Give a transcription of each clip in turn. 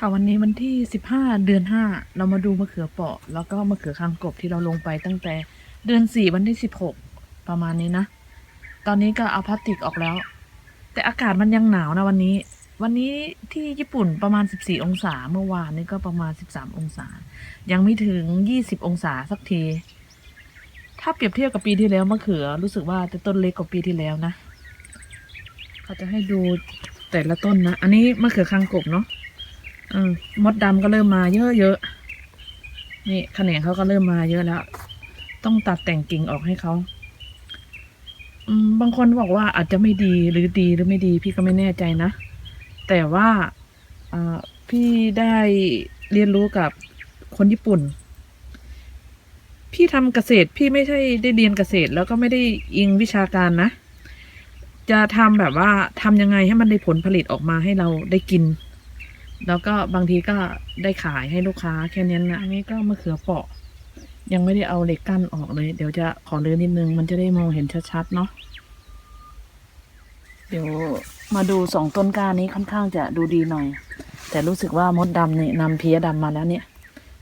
ค่ะวันนี้วันที่สิบห้าเดือนห้าเรามาดูมะเขือเปราะ แล้วก็มะเขือคางกบที่เราลงไปตั้งแต่เดือนสี่วันที่สิบหกประมาณนี้นะ ตอนนี้ก็เอาพลาสติกออกแล้ว แต่อากาศมันยังหนาวนะวันนี้ วันนี้ที่ญี่ปุ่นประมาณสิบสี่องศาเมื่อวานนี้ก็ประมาณสิบสามองศา ยังไม่ถึงยี่สิบองศาสักที ถ้าเปรียบเทียบกับปีที่แล้วมะเขือรู้สึกว่าจะต้นเล็กกว่าปีที่แล้วนะเขาจะให้ดูแต่ละต้นนะ อันนี้มะเขือคางกบเนาะ อมดดำก็เริ่มมาเยอะเยอะๆนี่แขนงเขาก็เริ่มมาเยอะแล้ว ต้องตัดแต่งกิ่งออกให้เขาอืมบางคนบอกว่าอาจจะไม่ดีหรือดีหรือไม่ดี พี่ก็ไม่แน่ใจนะ แต่ว่าอ่าพี่ได้เรียนรู้กับคนญี่ปุ่น พี่ทำเกษตรพี่ไม่ใช่ได้เรียนเกษตร แล้วก็ไม่ได้อิงวิชาการนะ จะทำแบบว่าทำยังไงให้มันได้ผลผลิตออกมาให้เราได้กิน แล้วก็บางทีก็ได้ขายให้ลูกค้าแค่นี้นะอันนี้ก็มะเขือเปราะ ยังไม่ได้เอาเหล็กกั้นออกเลย เดี๋ยวจะขอเลือนนิดนึง มันจะได้มองเห็นชัดๆเนาะเดี๋ยวมาดูสองต้นกล้านี้ค่อนข้างจะดูดีหน่อย แต่รู้สึกว่ามดดำเนี่ยนำเพี้ยดำมาแล้วเนี่ย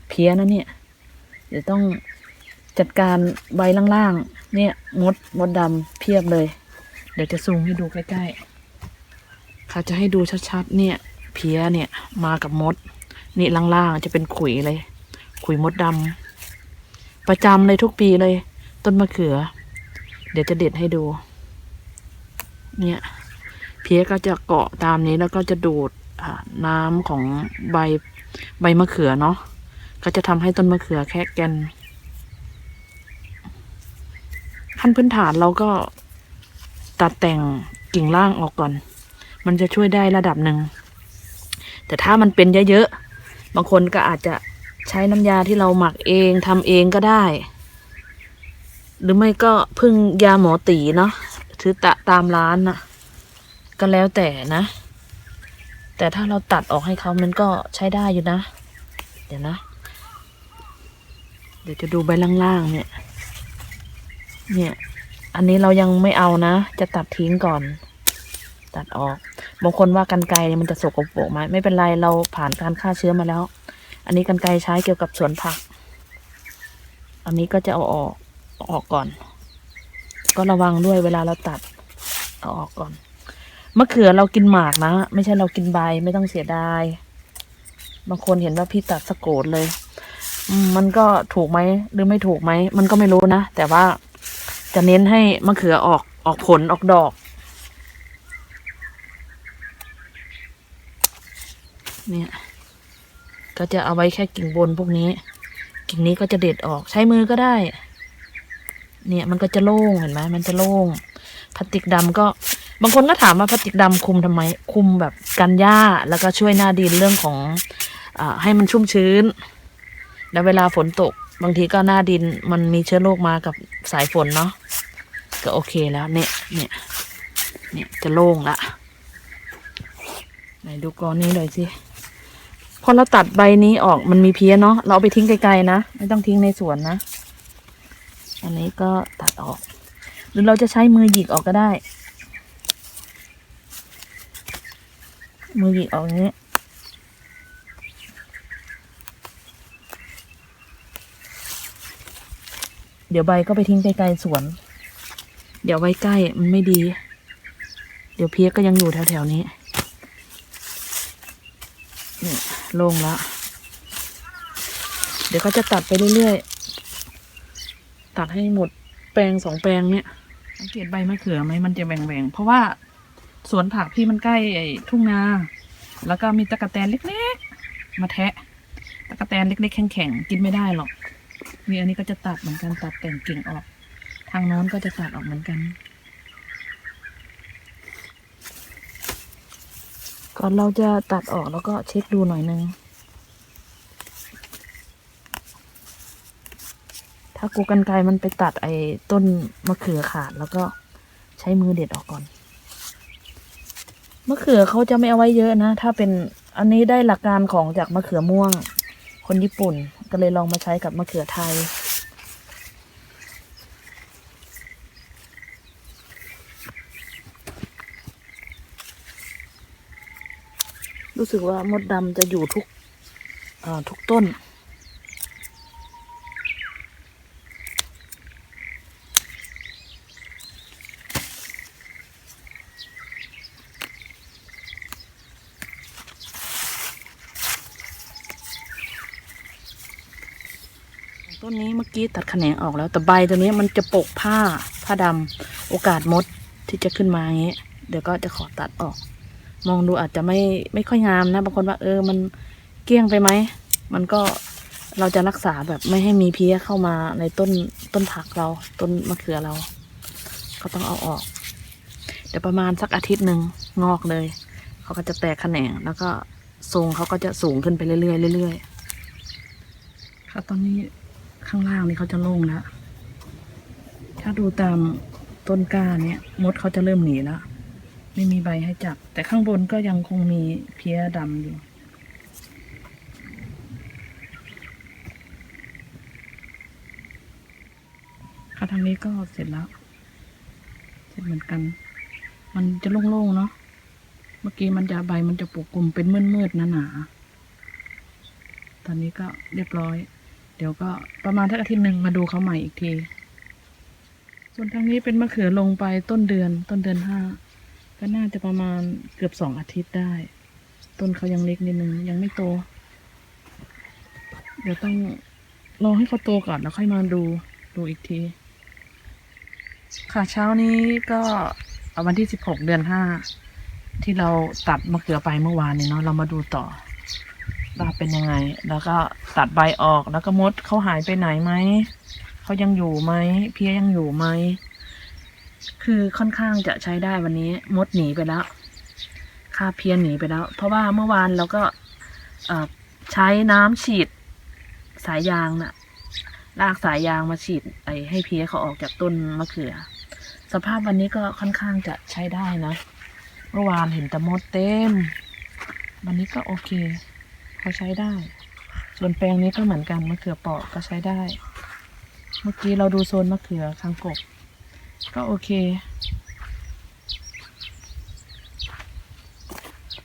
เพี้ยนะเนี่ย เดี๋ยวต้องจัดการใบล่างๆ เนี่ยมดมดดำเพียบเลย เดี๋ยวจะซูมให้ดูใกล้ๆเขาจะให้ดูชัดๆ เนี่ย เพี้ยเนี่ย มากับมด นี่ล่างๆจะเป็นขุยเลย ขุยมดดำประจำเลยทุกปีเลย ต้นมะเขือ เดี๋ยวจะเด็ดให้ดู เนี่ย เพี้ยก็จะเกาะตามนี้แล้วก็จะดูดน้ำของใบใบมะเขือเนาะก็จะทำให้ต้นมะเขือแค่แกนขั้นพื้นฐานเราก็ตัดแต่งกิ่งล่างออกก่อน มันจะช่วยได้ระดับหนึ่ง แต่ถ้ามันเป็นเยอะๆ บางคนก็อาจจะใช้น้ำยาที่เราหมักเองทำเองก็ได้ หรือไม่ก็พึ่งยาหมอตีเนาะถือตะตามร้านน่ะก็แล้วแต่นะ แต่ถ้าเราตัดออกให้เขามันก็ใช้ได้อยู่นะ เดี๋ยวนะ เดี๋ยวจะดูใบล่างๆเนี่ย เนี่ย อันนี้เรายังไม่เอานะ จะตัดทิ้งก่อน ตัดออก บางคนว่ากันไกรเนี่ยมันจะสกปรกไหมไม่เป็นไรเราผ่านการฆ่าเชื้อมาแล้ว อันนี้กันไกรใช้เกี่ยวกับสวนผัก อันนี้ก็จะเอาออกออกก่อน ก็ระวังด้วยเวลาเราตัดเอาออกก่อนมะเขือเรากินหมากนะ ไม่ใช่เรากินใบไม่ต้องเสียดาย บางคนเห็นว่าพี่ตัดสะโกดเลยมันก็ถูกไหมหรือไม่ถูกไหม มันก็ไม่รู้นะ แต่ว่าจะเน้นให้มะเขือออกออกผลออกดอก เนี่ยก็จะเอาไว้แค่กิ่งบนพวกนี้ กิ่งนี้ก็จะเด็ดออกใช้มือก็ได้ เนี่ยมันก็จะโล่งเห็นไหมมันจะโล่งพลาสติกดำก็บางคนก็ถามว่าพลาสติกดำคุมทำไม คุมแบบกันหญ้าแล้วก็ช่วยหน้าดินเรื่องของอให้มันชุ่มชื้น แล้วเวลาฝนตก บางทีก็หน้าดินมันมีเชื้อโรคมากับสายฝนเนาะก็โอเคแล้วเนี่ยเนี่ยเนี่ยจะโล่งละไหนดูกอนนี้หน่อยสิ พอเราตัดใบนี้ออกมันมีเพี้ยเนาะเราเอาไปทิ้งไกลๆนะไม่ต้องทิ้งในสวนนะ อันนี้ก็ตัดออก หรือเราจะใช้มือหยิกออกก็ได้ มือหยิกออกอย่างนี้เดี๋ยวใบก็ไปทิ้งไกลๆสวน เดี๋ยวไว้ใกล้มันไม่ดี เดี๋ยวเพี้ยก็ยังอยู่แถวๆนี้ นี่โล่งละเดี๋ยวก็จะตัดไปเรื่อยๆ ตัดให้หมดแปลงสองแปลงเนี่ยสังเกตใบมะเขือไหมมันจะแหว่งๆ เพราะว่าสวนผักพี่มันใกล้ทุ่งนา แล้วก็มีตะกะแตนเล็กๆ มาแทะ ตะกะแตนเล็กๆ แข็งๆ กินไม่ได้หรอก นี่อันนี้ก็จะตัดเหมือนกันตัดแต่งกิ่งออก ทางโน้นก็จะตัดออกเหมือนกัน อนเราจะตัดออกแล้วก็เช็คดูหน่อยนึง ถ้ากูกันไกรมันไปตัดไอ้ต้นมะเขือขาดแล้วก็ใช้มือเด็ดออกก่อน มะเขือเขาจะไม่เอาไว้เยอะนะ ถ้าเป็นอันนี้ได้หลักการของจากมะเขือม่วง คนญี่ปุ่นก็เลยลองมาใช้กับมะเขือไทย รู้สึกว่ามดดำจะอยู่ทุกทุกต้น ต้นนี้เมื่อกี้ตัดแขนงออกแล้ว แต่ใบตัวนี้มันจะปกผ้าผ้าดำโอกาสมดที่จะขึ้นมาอย่างเงี้ยเดี๋ยวก็จะขอตัดออก มองดูอาจจะไม่ไม่ค่อยงามนะบางคนว่า เออมันเกลี้ยงไปไหมมันก็เราจะรักษาแบบไม่ให้มีเพี้ยเข้ามาในต้นต้นผักเราต้นมะเขือเรา ก็ต้องเอาออก เดี๋ยวประมาณสักอาทิตย์หนึ่งงอกเลย เขาก็จะแตกแขนงแล้วก็ทรงเขาก็จะสูงขึ้นไปเรื่อยๆเรื่อยๆค่ะตอนนี้ข้างล่างนี่เขาจะโล่งแล้วถ้าดูตามต้นกล้าเนี่ยมดเขาจะเริ่มหนีแล้ว ไม่มีใบให้จับ แต่ข้างบนก็ยังคงมีเพี้ยดำอยู่ ค่ะทางนี้ก็เสร็จแล้ว เสร็จเหมือนกัน มันจะโล่งๆเนาะเมื่อกี้มันจะใบมันจะปกกลุ่มเป็นมืดๆหนาๆตอนนี้ก็เรียบร้อย เดี๋ยวก็ประมาณทักอาทิตย์หนึ่งมาดูเขาใหม่อีกทีส่วนทางนี้เป็นมะเขือลงไปต้นเดือนต้นเดือนห้า ก็น่าจะประมาณเกือบสองอาทิตย์ได้ ต้นเขายังเล็กนิดนึงยังไม่โต เดี๋ยวต้องรอให้เขาโตก่อนแล้วค่อยมาดูดูอีกที ค่ะเช้านี้ก็วันที่สิบหกเดือนห้าที่เราตัดมะเขือไปเมื่อวานเนี้เนาะเรามาดูต่อว่าเป็นยังไง แล้วก็ตัดใบออกแล้วก็มดเขาหายไปไหนไหมเขายังอยู่ไหมเพี้ยยังอยู่ไหม คือค่อนข้างจะใช้ได้วันนี้มดหนีไปแล้วคาเพี้ยหนีไปแล้ว เพราะว่าเมื่อวานเราก็ใช้น้ำฉีดสายยางน่ะ ลากสายยางมาฉีดไอให้เพี้ยเขาออกจากต้นมะเขือ สภาพวันนี้ก็ค่อนข้างจะใช้ได้นะ เมื่อวานเห็นแต่มดเต็ม วันนี้ก็โอเคเขาใช้ได้ ส่วนแปลงนี้ก็เหมือนกันมะเขือเปาะก็ใช้ได้ เมื่อกี้เราดูโซนมะเขือคางกบ ก็โอเค